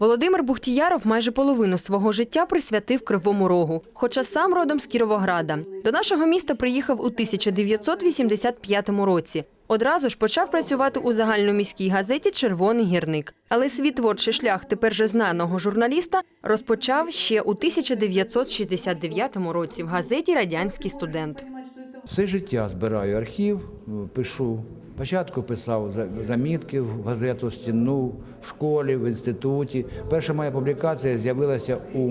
Володимир Бухтіяров майже половину свого життя присвятив Кривому Рогу, хоча сам родом з Кіровограда. До нашого міста приїхав у 1985 році. Одразу ж почав працювати у загальноміській газеті Червоний гірник. Але свій творчий шлях тепер же знаного журналіста розпочав ще у 1969 році в газеті Радянський студент. Все життя збираю архів, пишу. Спочатку писав за- замітки в газету стіну в школі, в інституті. Перша моя публікація з'явилася у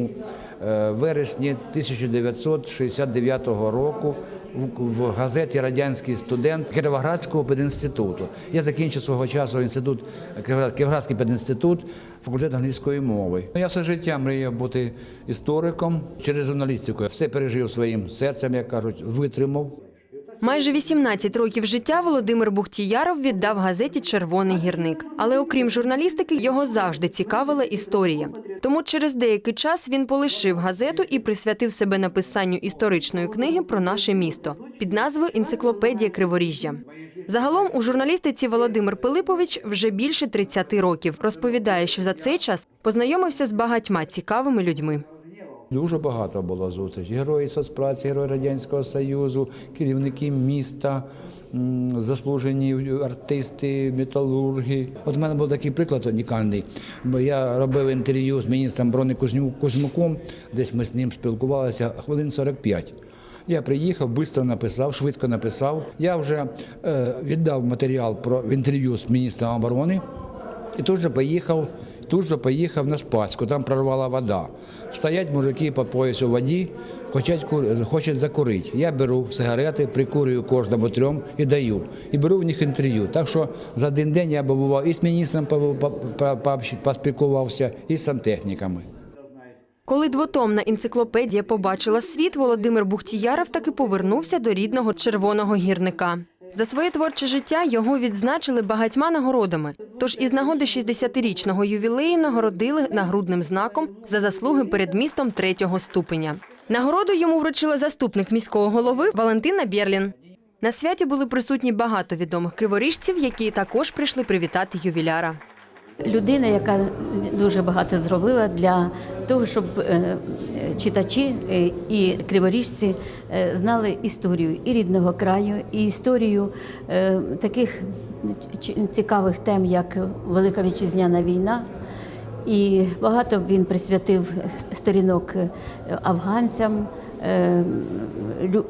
е, вересні 1969 року в, газеті Радянський студент Кировоградського пединституту. Я закінчив свого часу інститут Кировоградський пединститут, факультет англійської мови. Я все життя мріяв бути істориком через журналістику. Все пережив своїм серцем, як кажуть, витримав. Майже 18 років життя Володимир Бухтіяров віддав газеті Червоний гірник. Але окрім журналістики, його завжди цікавила історія. Тому через деякий час він полишив газету і присвятив себе написанню історичної книги про наше місто під назвою Енциклопедія Криворіжжя. Загалом у журналістиці Володимир Пилипович вже більше 30 років. Розповідає, що за цей час познайомився з багатьма цікавими людьми. Дуже багато було зустрічей. Герої соцпраці, герої Радянського Союзу, керівники міста, заслужені артисти, металурги. От у мене був такий приклад унікальний, бо я робив інтерв'ю з міністром Кузню- Кузьмуком, десь ми з ним спілкувалися хвилин 45. Я приїхав, швидко написав, швидко написав. Я вже е, віддав матеріал про інтерв'ю з міністром оборони. І тут же поїхав, тут же поїхав на Спаську, там прорвала вода. Стоять мужики по пояс у воді, хочуть, хочуть закурити. Я беру сигарети, прикурюю кожному трьом і даю. І беру в них інтерв'ю. Так що за один день я побував і з міністром по- по- по- поспілкувався, і з сантехніками. Коли двотомна енциклопедія побачила світ, Володимир Бухтіяров таки повернувся до рідного червоного гірника. За своє творче життя його відзначили багатьма нагородами. Тож із нагоди 60-річного ювілею нагородили нагрудним знаком за заслуги перед містом третього ступеня. Нагороду йому вручила заступник міського голови Валентина Бєрлін. На святі були присутні багато відомих криворіжців, які також прийшли привітати ювіляра. Людина, яка дуже багато зробила для того, щоб е, читачі е, і криворіжці е, знали історію і рідного краю, і історію е, таких цікавих тем, як Велика Вітчизняна війна. І багато він присвятив сторінок е, афганцям, е,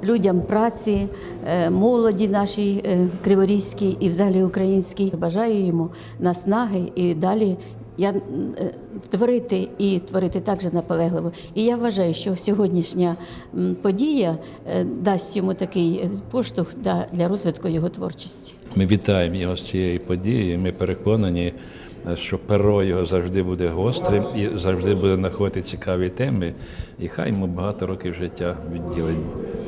людям праці, е, молоді нашій е, криворізькій і взагалі українській. Бажаю йому наснаги і далі. Я е, творити і творити так же наполегливо. І я вважаю, що сьогоднішня подія е, дасть йому такий е, поштовх для розвитку його творчості. Ми вітаємо його з цією подією. Ми переконані, що перо його завжди буде гострим і завжди буде знаходити цікаві теми. І хай йому багато років життя відділить